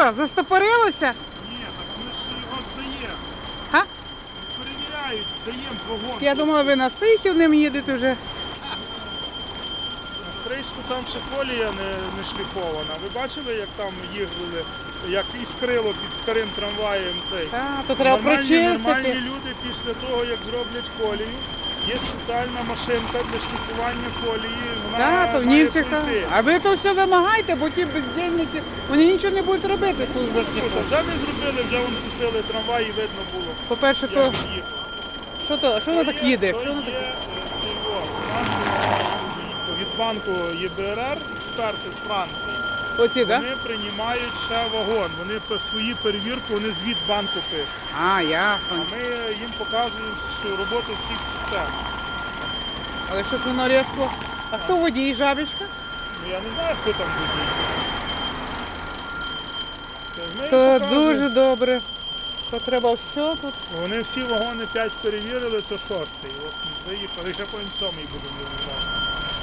що, застопорилося? Ні, так ми ж його здаємо. Га? Перевіряють, здаємо вагон. Я думала, ви на Сихів ним їдете вже. На стрижку там ще колія не, не шліфована. Ви бачили, як там їздили, як іскрило під старим трамваєм цей? А, то треба нормальні, нормальні люди Так, то в пройти. А ви то все вимагайте, бо ті бездільники, вони нічого не будуть робити, служба вже не зробили, вже вон пустили трамвай і видно було. По-перше, як то він їхав. що то, що воно так їде? То є е, цей у нас е, від банку ЄБРР, експерти з Франції, Оці, так? вони приймають ще вагон. Вони по свої перевірки, вони звіт банку пишуть. А, я. А ми їм показуємо що роботу всіх систем. Щось воно. А хто водій, жабічка? Ну я не знаю, хто там буде. Ми То дуже добре. То треба все тут. Вони всі вагони 5 перевірили, то шостий. От заїхали, ще по сьомий будемо.